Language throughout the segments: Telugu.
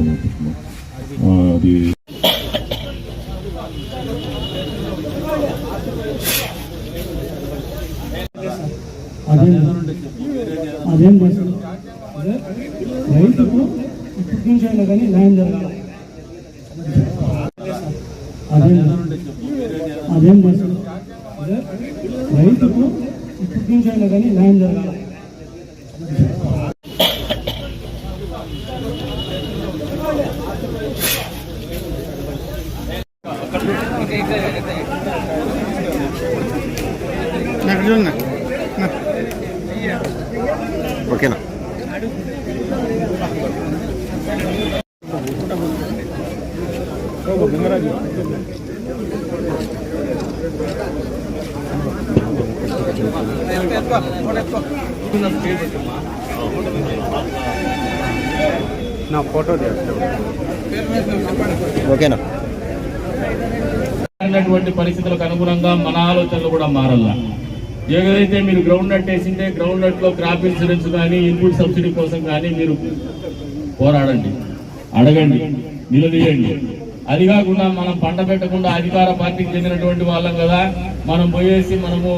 అనుకుంటున్నాం అది అదేం చేస్తాం రైతుకు గుర్తించైనా కానీ న్యాయం జరగాలి అదేం అదేం చేస్తాం రైతుకు గుర్తించైనా కానీ న్యాయం జరగాలి একজন না ওকে না Thank you. నా ఫోటో ఓకేనా? పరిస్థితులకు అనుగుణంగా మన ఆలోచనలు కూడా మారల్లా. ఏదైతే మీరు గ్రౌండ్ నట్ వేసింటే గ్రౌండ్ నట్లో క్రాప్ ఇన్సూరెన్స్ కానీ ఇన్పుట్ సబ్సిడీ కోసం కానీ మీరు పోరాడండి. అడగండి. నిలదీయండి. అది కాకుండా మనం పంట పెట్టకుండా అధికార పార్టీకి చెందినటువంటి వాళ్ళం కదా. మనం పోయేసి మనము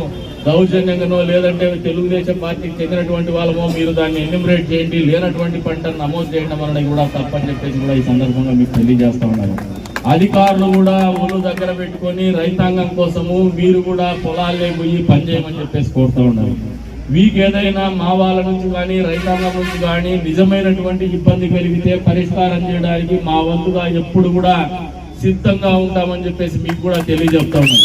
దౌర్జన్యంగానో లేదంటే తెలుగుదేశం పార్టీకి చెందినటువంటి వాళ్ళమో మీరు దాన్ని ఎన్యూమరేట్ చేయండి. లేనటువంటి పంటను నమోదు చేయడం అనేది కూడా తప్పని చెప్పేసి కూడా ఈ సందర్భంగా మీకు తెలియజేస్తా ఉన్నాను. అధికారులు కూడా ఒళ్ళు దగ్గర పెట్టుకొని రైతాంగం కోసము మీరు కూడా పొలాలే పోయి పనిచేయమని చెప్పేసి కోరుతా ఉన్నారు. మీకు ఏదైనా మా వాళ్ళ నుంచి కానీ రైతాంగం నుంచి కానీ నిజమైనటువంటి ఇబ్బంది కలిగితే పరిష్కారం చేయడానికి మా వంతుగా ఎప్పుడు కూడా సిద్ధంగా ఉంటామని చెప్పేసి మీకు కూడా తెలియజెప్తాము.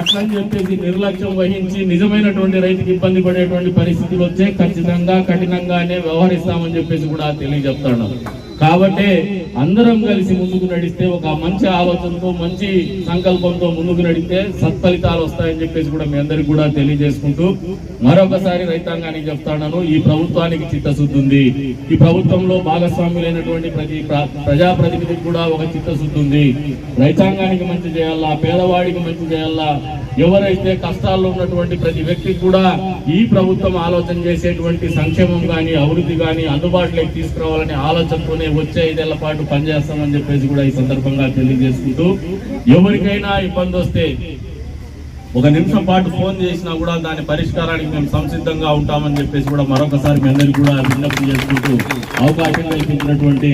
అట్లని చెప్పేసి నిర్లక్ష్యం వహించి నిజమైనటువంటి రైతుకి ఇబ్బంది పడేటువంటి పరిస్థితులు వచ్చే ఖచ్చితంగా కఠినంగానే వ్యవహరిస్తామని చెప్పేసి కూడా తెలియజెప్తాను. కాబట్టి అందరం కలిసి ముందుకు నడిస్తే ఒక మంచి ఆలోచనతో మంచి సంకల్పంతో ముందుకు నడిస్తే సత్ఫలితాలు వస్తాయని చెప్పేసి కూడా మీ అందరికి కూడా తెలియజేసుకుంటూ మరొకసారి రైతాంగానికి చెప్తాను ఈ ప్రభుత్వానికి చిత్తశుద్ధి ఉంది. ఈ ప్రభుత్వంలో భాగస్వాములైనటువంటి ప్రతి ప్ర- ప్రజాప్రతినిధికి కూడా ఒక చిత్తశుద్ధి ఉంది. రైతాంగానికి మంచి చేయాలా? పేదవాడికి మంచి చేయాలా? ఎవరైతే కష్టాల్లో ఉన్నటువంటి ప్రతి వ్యక్తికి కూడా ఈ ప్రభుత్వం ఆలోచన చేసేటువంటి సంక్షేమం కానీ అభివృద్ధి కానీ అందుబాటులోకి తీసుకురావాలనే ఆలోచనతోనే వచ్చే ఐదేళ్ళ పాటు పనిచేస్తామని చెప్పేసి కూడా ఈ సందర్భంగా తెలియజేసుకుంటూ ఎవరికైనా ఇబ్బంది వస్తే ఒక నిమిషం పాటు ఫోన్ చేసినా కూడా దాని పరిష్కారానికి మేము సంసిద్ధంగా ఉంటామని చెప్పేసి కూడా మరొకసారి మీ అందరికీ కూడా విజ్ఞప్తి చేసుకుంటూ అవకాశం కల్పించినటువంటి